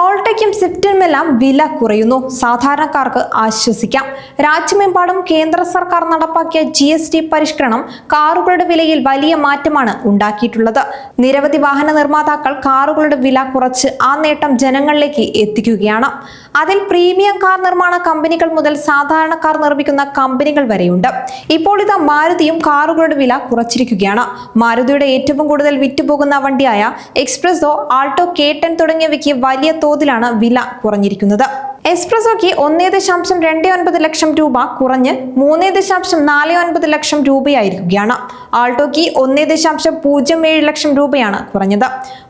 ഓൾട്ടയ്ക്കും സ്വിഫ്റ്റിനുമെല്ലാം വില കുറയുന്നു. സാധാരണക്കാർക്ക് ആശ്വസിക്കാം. രാജ്യമെമ്പാടും കേന്ദ്ര സർക്കാർ നടപ്പാക്കിയ ജി എസ് ടി പരിഷ്കരണം കാറുകളുടെ വിലയിൽ വലിയ മാറ്റമാണ് ഉണ്ടാക്കിയിട്ടുള്ളത്. നിരവധി വാഹന നിർമ്മാതാക്കൾ കാറുകളുടെ വില കുറച്ച് ആ നേട്ടം ജനങ്ങളിലേക്ക് എത്തിക്കുകയാണ്. അതിൽ പ്രീമിയം കാർ നിർമ്മാണ കമ്പനികൾ മുതൽ സാധാരണക്കാർ നിർമ്മിക്കുന്ന കമ്പനികൾ വരെയുണ്ട്. ഇപ്പോൾ ഇത് മാരുതിയും കാറുകളുടെ വില കുറച്ചിരിക്കുകയാണ്. മാരുതിയുടെ ഏറ്റവും കൂടുതൽ വിറ്റുപോകുന്ന വണ്ടിയായ എക്സ്പ്രസോ ആൾട്ടോ കേട്ടൻ തുടങ്ങിയവയ്ക്ക് വലിയ തോതിലാണ് വില കുറഞ്ഞിരിക്കുന്നത്. എക്സ്പ്രസോയ്ക്ക് ഒന്നേ ദശാംശം രണ്ട് ഒൻപത് ലക്ഷം രൂപ കുറഞ്ഞ് മൂന്നേ ദശാംശം നാല് ഒൻപത് ലക്ഷം രൂപയായിരിക്കുകയാണ്. ആൾട്ടോയ്ക്ക് ഒന്നേ ദശാംശം പൂജ്യം ഏഴ് ലക്ഷം രൂപയാണ് കുറഞ്ഞത്.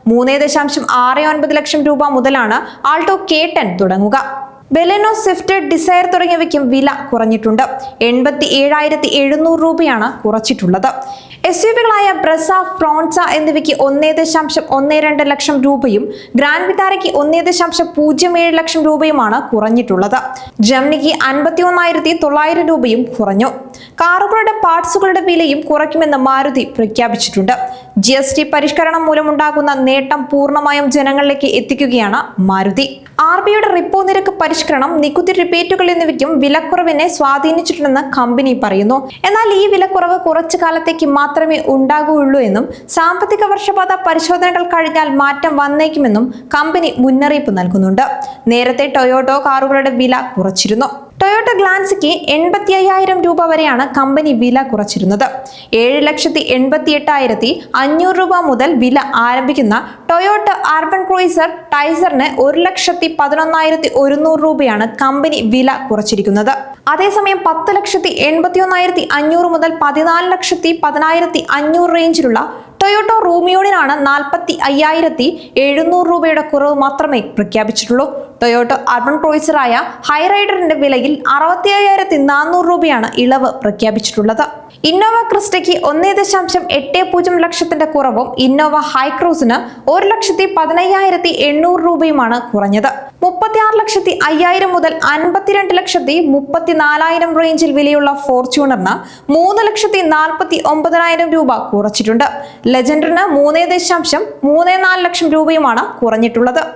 മൂന്നേ ദശാംശം ആറ് ഒൻപത് ലക്ഷം രൂപ മുതലാണ് ആൾട്ടോ കെ ടെൻ തുടങ്ങുക. ബെലെനോ സ്വിഫ്റ്റ് ഡിസയർ തുടങ്ങിയവയ്ക്കും വില കുറഞ്ഞിട്ടുണ്ട്. എൺപത്തി ഏഴായിരത്തി എഴുന്നൂറ് രൂപയാണ് കുറച്ചിട്ടുള്ളത്. എസ് യു വികളായ ബ്രസ ഫ്രോൺസ എന്നിവയ്ക്ക് ഒന്നേ ദശാംശം ഒന്നേ രണ്ട് ലക്ഷം രൂപയും ഗ്രാൻഡ് വിതാരയ്ക്ക് ഒന്നേ ദശാംശം പൂജ്യം ഏഴ് ലക്ഷം രൂപയുമാണ് കുറഞ്ഞിട്ടുള്ളത്. ജംനിക്ക് അൻപത്തി ഒന്നായിരത്തി തൊള്ളായിരം രൂപയും കുറഞ്ഞു. കാറുകളുടെ പാർട്സുകളുടെ വിലയും കുറയ്ക്കുമെന്ന് മാരുതി പ്രഖ്യാപിച്ചിട്ടുണ്ട്. ജി എസ് ടി പരിഷ്കരണം മൂലമുണ്ടാകുന്ന നേട്ടം പൂർണമായും ജനങ്ങളിലേക്ക് എത്തിക്കുകയാണ് മാരുതി. ആർ ബിയുടെ റിപ്പോ നിരക്ക് പരിഷ്കരണം നികുതി റിബേറ്റുകൾ എന്നിവയ്ക്കും വിലക്കുറവിനെ സ്വാധീനിച്ചിട്ടുണ്ടെന്ന് കമ്പനി പറയുന്നു. എന്നാൽ ഈ വിലക്കുറവ് കുറച്ചു കാലത്തേക്ക് മാത്രമേ ഉണ്ടാകുകയുള്ളൂ എന്നും സാമ്പത്തിക വർഷപാത പരിശോധനകൾ കഴിഞ്ഞാൽ മാറ്റം വന്നേക്കുമെന്നും കമ്പനി മുന്നറിയിപ്പ് നൽകുന്നുണ്ട്. നേരത്തെ ടൊയോട്ടോ കാറുകളുടെ വില കുറച്ചിരുന്നു. ടൊയോട്ട ഗ്ലാൻസിക്ക് എൺപത്തി അയ്യായിരം രൂപ വരെയാണ് കമ്പനി വില കുറച്ചിരുന്നത്. ഏഴ് ലക്ഷത്തി എൺപത്തി എട്ടായിരത്തി അഞ്ഞൂറ് രൂപ മുതൽ വില ആരംഭിക്കുന്ന ടൊയോട്ട അർബൻ ക്രൂയിസർ ടൈസറിന് ഒരു ലക്ഷത്തി പതിനൊന്നായിരത്തി ഒരുന്നൂറ് രൂപയാണ് കമ്പനി വില കുറച്ചിരിക്കുന്നത്. അതേസമയം പത്ത് ലക്ഷത്തി എൺപത്തി ഒന്നായിരത്തി അഞ്ഞൂറ് മുതൽ പതിനാല് ലക്ഷത്തി പതിനായിരത്തി അഞ്ഞൂറ് റേഞ്ചിലുള്ള ടൊയോട്ടോ റൂമിയോണിനാണ് നാൽപ്പത്തി അയ്യായിരത്തി എഴുന്നൂറ് രൂപയുടെ കുറവ് മാത്രമേ പ്രഖ്യാപിച്ചിട്ടുള്ളൂ. ടൊയോട്ടോ അർബൺ ക്രോയിസറായ ഹൈറൈഡറിന്റെ വിലയിൽ അറുപത്തി അയ്യായിരത്തി നാനൂറ് രൂപയാണ് ഇളവ് പ്രഖ്യാപിച്ചിട്ടുള്ളത്. ഇന്നോവ ക്രിസ്റ്റയ്ക്ക് ഒന്നേ ദശാംശം എട്ട് പൂജ്യം ലക്ഷത്തിന്റെ കുറവും ഇന്നോവ ഹൈക്രൂസിന് ഒരു ലക്ഷത്തി പതിനയ്യായിരത്തി എണ്ണൂറ് രൂപയുമാണ് കുറഞ്ഞത്. മുപ്പത്തിയാറ് ലക്ഷത്തി അയ്യായിരം മുതൽ അൻപത്തിരണ്ട് ലക്ഷത്തി മുപ്പത്തിനാലായിരം റേഞ്ചിൽ വിലയുള്ള ഫോർച്യൂണറിന് മൂന്ന് ലക്ഷത്തി നാൽപ്പത്തി ഒമ്പതിനായിരം രൂപ കുറച്ചിട്ടുണ്ട്. ലെജൻഡറിന് മൂന്നേ ദശാംശം മൂന്നേ നാല് ലക്ഷം രൂപയുമാണ് കുറഞ്ഞിട്ടുള്ളത്.